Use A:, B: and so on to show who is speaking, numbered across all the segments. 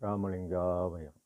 A: ராமலிங்காபயம் அருட்பெரும்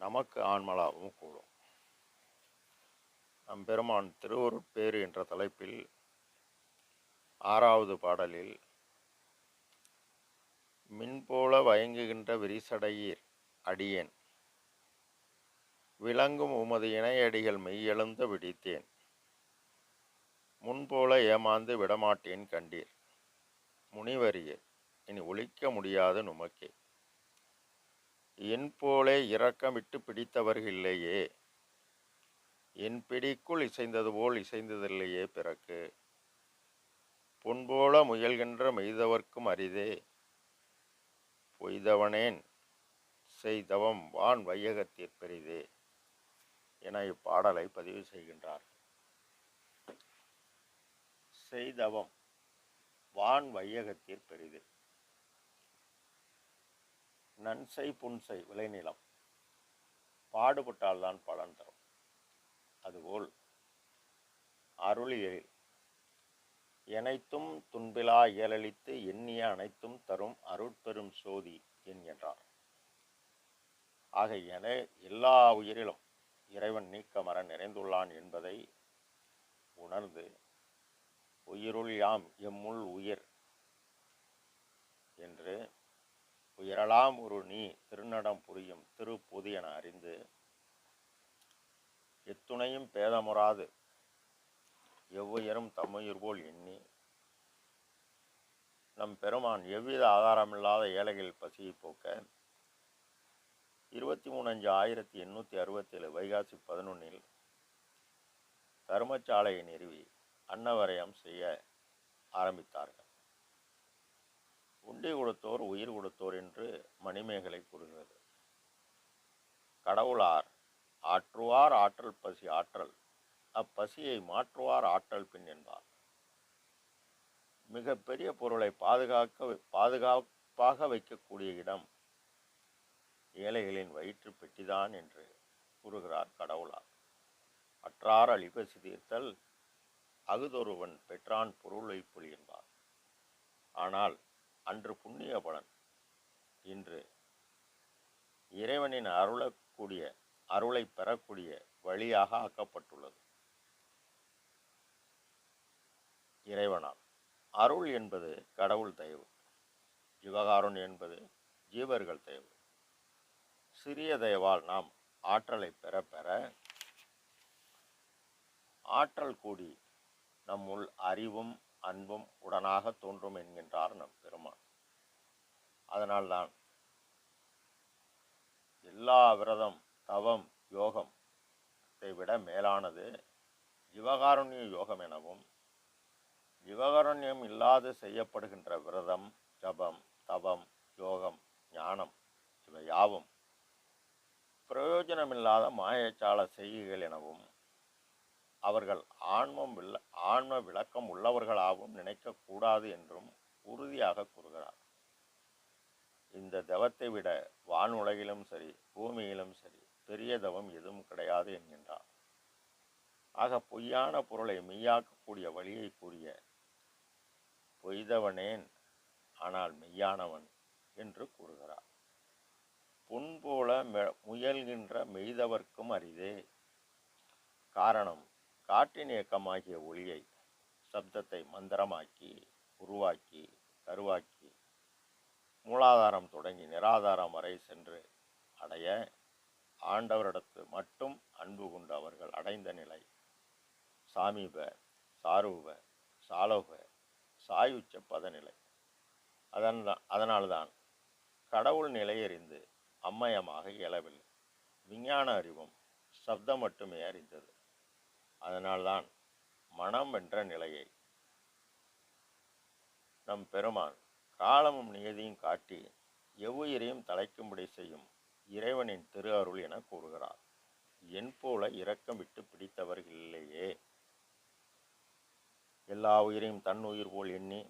A: நமக்கு ஆன்மலாவும் கூடும். நம் பெருமான் திருவருட்பேறு என்ற தலைப்பில் ஆறாவது பாடலில் மின்போல வயங்குகின்ற விரிசடையீர் அடியேன் விளங்கும் உமது இணையடிகள் மெய்யெழுந்து விடித்தேன் முன்போல ஏமாந்து விடமாட்டேன் கண்டீர். முனிவரியர் இனி ஒழிக்க முடியாத நுமக்கே என் போலே இரக்கமிட்டு பிடித்தவர்கள் இல்லையே என் பிடிக்குள் இசைந்தது போல் இசைந்ததில்லையே பிறக்கு. பொன்போல முயல்கின்ற மெய்தவர்க்கும் அரிதே. பொய்தவனேன் செய்தவம் வான் வையகத்திற் பெரிதே என இப்பாடலை பதிவு செய்கின்றார். செய்தவம் வான் வையகத்திற் பெரிதே. நன்சை புன்சை விளைநிலம். பாடுபட்டால்தான் பலன் தரும். அதுபோல் அருளியலில் எனைத்தும் துன்பிலா இயலளித்து எண்ணிய அனைத்தும் தரும் அருட்பெரும் சோதி என்கின்றார் ஆக என எல்லா உயிரிலும் இறைவன் நீக்கமர நிறைந்துள்ளான் என்பதை உணர்ந்து உயிருள் யாம் எம்முள் உயிர் என்று உயரலாம் ஒரு நீ திருநடம் புரியும் திருப்பொது என அறிந்து எத்துணையும் பேதமுறாது. எவ்வுயரும் தம்முயிர் போல் எண்ணி நம் பெருமான் எவ்வித ஆதாரமில்லாத ஏழைகள் பசியை போக்க இருபத்தி மூணு அஞ்சு ஆயிரத்தி எண்ணூற்றி அறுபத்தேழு வைகாசி பதினொன்னில் தர்மசாலையை நிறுவி அன்னவரையம் செய்ய ஆரம்பித்தார்கள். உண்டி கொடுத்தோர் உயிர் கொடுத்தோர் என்று மணிமேகலை கூறுகிறது. கடவுளார் ஆற்றுவார் ஆற்றல் பசி ஆற்றல். அப்பசியை மாற்றுவார் ஆற்றல் பின் என்பார். மிகப்பெரிய பொருளை பாதுகாக்க பாதுகாப்பாக வைக்கக்கூடிய இடம் ஏழைகளின் வயிற்று பெட்டிதான் என்று கூறுகிறார் கடவுளார். அற்றார் அழிபசி தீர்த்தல் அகுதொருவன் பெற்றான் பொருளை புலி என்பார். ஆனால் அன்று புண்ணிய பலன். இன்று இறைவனின் அருளக்கூடிய அருளை பெறக்கூடிய வழியாக ஆக்கப்பட்டுள்ளது. இறைவனால் அருள் என்பது கடவுள் தயவு. ஜீவகாருண் என்பது ஜீவர்கள் தயவு. சிறிய தயவால் நாம் ஆற்றலை பெற பெற ஆற்றல் கூடி நம்முள் அறிவும் அன்பும் உடனாக தோன்றும் என்கின்றார் நம் பெருமான். அதனால்தான் எல்லா விரதம் தவம் யோகம் விட மேலானது ஜீவகாருண்ய யோகம் எனவும் ஜீவகாருண்யம் இல்லாது செய்யப்படுகின்ற விரதம் ஜபம் தவம் யோகம் ஞானம் இவை யாவும் பிரயோஜனமில்லாத மாயச்சால செய்கைகள் எனவும் அவர்கள் ஆன்மம் வில்ல ஆன்ம விளக்கம் உள்ளவர்களாகவும் நினைக்கக்கூடாது என்றும் உறுதியாக கூறுகிறார். இந்த தவத்தை விட வானுலகிலும் சரி பூமியிலும் சரி பெரிய தவம் எதுவும் கிடையாது என்கின்றார். ஆக பொய்யான பொருளை மெய்யாக்கக்கூடிய வழியை கூறிய பொய்தவனேன் ஆனால் மெய்யானவன் என்று கூறுகிறார். புன்போல மெ- முயல்கின்ற மெய்தவர்க்கும் அரிதே காரணம். காற்றின் இயக்கமாகிய ஒளியை சப்தத்தை மந்திரமாக்கி உருவாக்கி கருவாக்கி மூலாதாரம் தொடங்கி நிராதாரம் வரை சென்று அடைய ஆண்டவரிடத்து மட்டும் அன்பு கொண்டு அவர்கள் அடைந்த நிலை. சாமீப சாரூப சாலோக சாயுச்ச பதநிலை. அதன் அதனால்தான் கடவுள் நிலையறிந்து அம்மயமாக இயலவில்லை. விஞ்ஞான அறிவும் சப்தம் மட்டுமே அறிந்தது. அதனால்தான் மனம் என்ற நிலையை நம் பெருமான் காலமும் நியதியும் காட்டி எவ்வுயிரையும் தலைக்கும்படி செய்யும் இறைவனின் திரு அருள் என கூறுகிறார். என் போல இரக்கம் விட்டு பிடித்தவர்கள் இல்லையே. எல்லா உயிரையும் தன் உயிர் போல் எண்ணி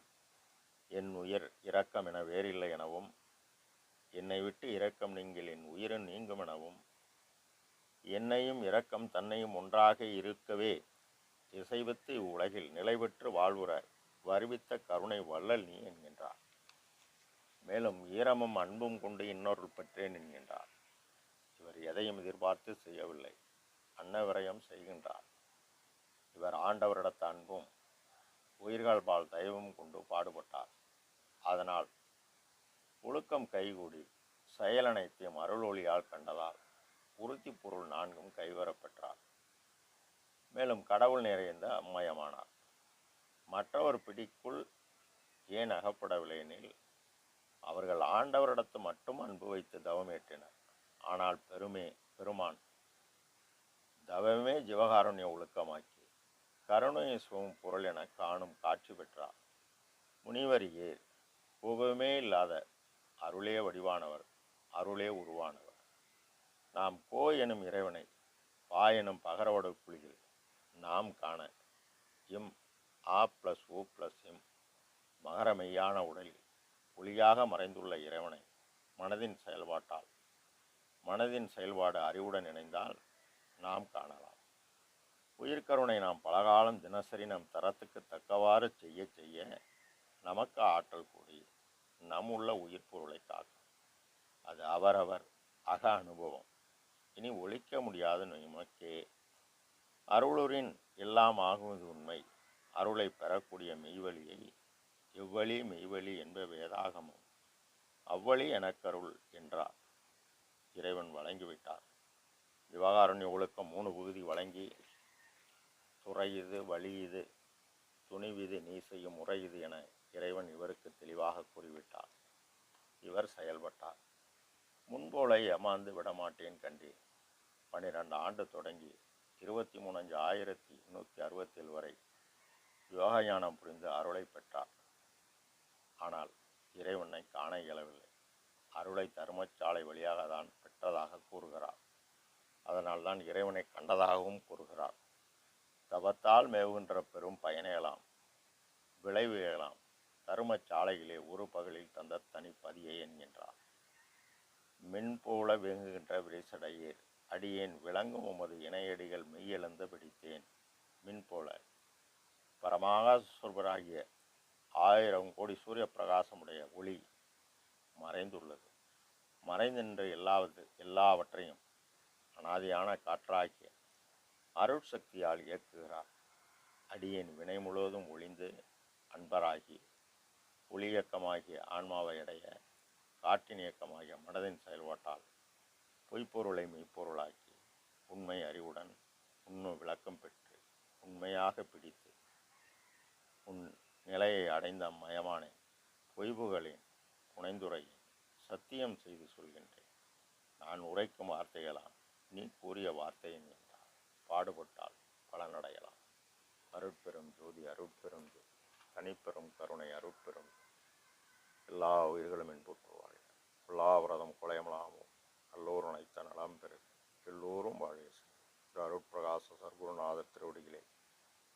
A: என் உயிர் இரக்கம் என வேறில்லை எனவும் என்னை விட்டு இரக்கம் நீங்கள் என் உயிரும் நீங்கும் எனவும் என்னையும் இரக்கம் தன்னையும் ஒன்றாக இருக்கவே இசைவித்து இவ்வுலகில் நிலைபெற்று வாழ்வுற வருவித்த கருணை வள்ளல் நீ என்கின்றார். மேலும் ஈரமும் அன்பும் கொண்டு இன்னொருள் பெற்றேன் என்கின்றார். இவர் எதையும் எதிர்பார்த்து செய்யவில்லை. அன்னவிரயம் செய்கின்றார். இவர் ஆண்டவரிடத்த அன்பும் உயிர்கள் பால் தயவும் கொண்டு பாடுபட்டார். அதனால் ஒழுக்கம் கைகூடி செயலனைத்தையும் அருளொளியால் கண்டதால் உறுதி பொருள் நான்கும் கைவரப்பெற்றார். மேலும் கடவுள் நிறைந்த அம்மயமானார் மற்றவர் பிடிக்குள் ஏன் அகப்படவில்லை எனில் அவர்கள் ஆண்டவரிடத்து மட்டும் அன்பு வைத்து தவமேற்றினர் ஆனால் பெருமே பெருமான் தவமே ஜீவகாருண்ய ஒழுக்கமாக்கி கருணையை சுவும் பொருள் என காணும் காட்சி பெற்றார். முனிவர் ஏர் கோபமே இல்லாத அருளே வடிவானவர் அருளே உருவானவர். நாம் கோ எனும் இறைவனை பா எனும் பகரவட குழியில் நாம் காண இம் ஆ ப்ளஸ் ஓ ப்ளஸ் இம் மகரமெய்யான உடலில் ஒளியாக மறைந்துள்ள இறைவனை மனதின் செயல்பாட்டால் மனதின் செயல்பாடு அறிவுடன் இணைந்தால் நாம் காணலாம். உயிர்கருணை நாம் பலகாலம் தினசரி நம் தரத்துக்கு தக்கவாறு செய்ய செய்ய நமக்கு ஆற்றல் கூடி நம் உள்ள உயிர் பொருளை காக்கும். அது அவரவர் அக அனுபவம். இனி ஒழிக்க முடியாத நமக்கே அருளுரின் எல்லாம் ஆகுவது உண்மை. அருளை பெறக்கூடிய மெய்வழியை எவ்வழி மெய்வழி என்ப வேதாகமும் அவ்வழி எனக்கருள் என்றார். இறைவன் வழங்கிவிட்டார். விவகாரண்ய ஒழுக்கம் மூணு பகுதி வழங்கி துறை இது வழி இது துணிவிது நீ செய்யும் முறை இது என இறைவன் இவருக்கு தெளிவாக கூறிவிட்டார். இவர் செயல்பட்டார். முன்போலை ஏமாந்து விடமாட்டேன் கண்டேன் பன்னிரெண்டு ஆண்டு தொடங்கி இருபத்தி மூணு அஞ்சு ஆயிரத்தி எண்ணூற்றி அறுபத்தேழு வரை யோகஞானம் புரிந்து அருளை பெற்றார். ஆனால் இறைவனை காண இயலவில்லை. அருளை தர்மச்சாலை வழியாக தான் பெற்றதாக கூறுகிறார். அதனால் தான் இறைவனை கண்டதாகவும் கூறுகிறார். தவத்தால் மேவுகின்ற பெரும் பயனையலாம் விளைவுகளாம் தருமச்சாலையிலே ஒரு பகலில் தந்த தனிப்பதியை என்கின்றார். மின்போல வேங்குகின்ற விரிசடையேர். அடியேன் விளங்கும் உமது இணையடிகள் மெய்யெழுந்து பிடித்தேன். மின்போல. பரமாக சொல்வராகிய ஆயிரம் கோடி சூரிய பிரகாசமுடைய ஒளி மறைந்துள்ளது. மறைந்தின்று எல்லாவது எல்லாவற்றையும் அனாதியான காற்றாகிய அருட்சக்தியால் இயக்குகிறார். அடியின் வினை முழுவதும் ஒளிந்து அன்பராகி ஒளியக்கமாகிய ஆன்மாவை அடைய காட்டின் இயக்கமாகிய மனதின் செயல்பாட்டால் பொய்ப்பொருளை மெய்ப்பொருளாக்கி உண்மை அறிவுடன் உண்மை விளக்கம் பெற்று உண்மையாக பிடித்து உன் நிலையை அடைந்த மயமானே பொய்புகளின் புனைந்துரையை சத்தியம் செய்து சொல்கின்றேன். நான் உரைக்கும் வார்த்தைகளாம் நீ கூறிய வார்த்தையின் என்றால் பாடுபட்டால் பலனடையலாம். அருட்பெரும் ஜோதி அருட்பெரும் ஜோதி தனிப்பெரும் கருணை அருட்பெரும் எல்லா உயிர்களும் மகாவிரதம் குலையமலாமோ நல்லோர் அனைத்த நலம் பெறு எல்லோரும் வாழிய அருட்பிரகாச சர்க்குருநாதர் திருவடிகளே.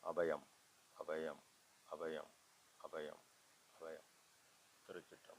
A: அபயம் அபயம் அபயம் அபயம் அபயம். திருச்சிற்ற